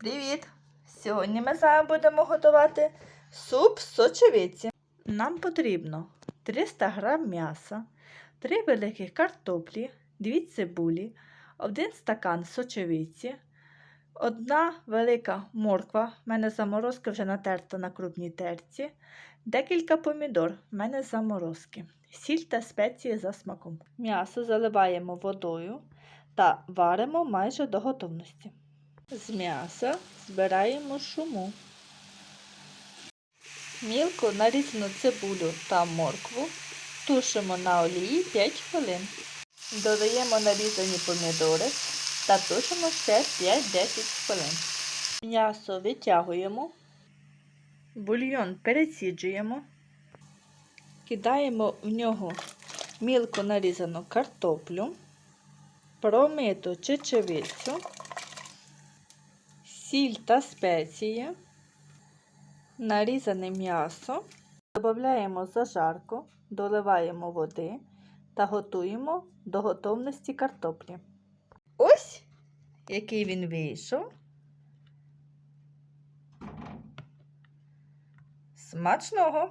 Привіт! Сьогодні ми з вами будемо готувати суп з сочевиці. Нам потрібно 300 г м'яса, 3 великих картоплі, 2 цибулі, 1 стакан сочевиці, 1 велика морква, в мене заморозка вже натерта на крупній терці, декілька помідор, в мене заморозки, сіль та спеції за смаком. М'ясо заливаємо водою та варимо майже до готовності. З м'яса збираємо шуму. Мілко нарізану цибулю та моркву тушимо на олії 5 хвилин. Додаємо нарізані помідори та тушимо ще 5-10 хвилин. М'ясо витягуємо, бульйон переціджуємо, кидаємо в нього мілко нарізану картоплю, промиту чечевицю сіль та спеції, нарізане м'ясо, додаємо зажарку, доливаємо води та готуємо до готовності картоплі. Ось який він вийшов. Смачного!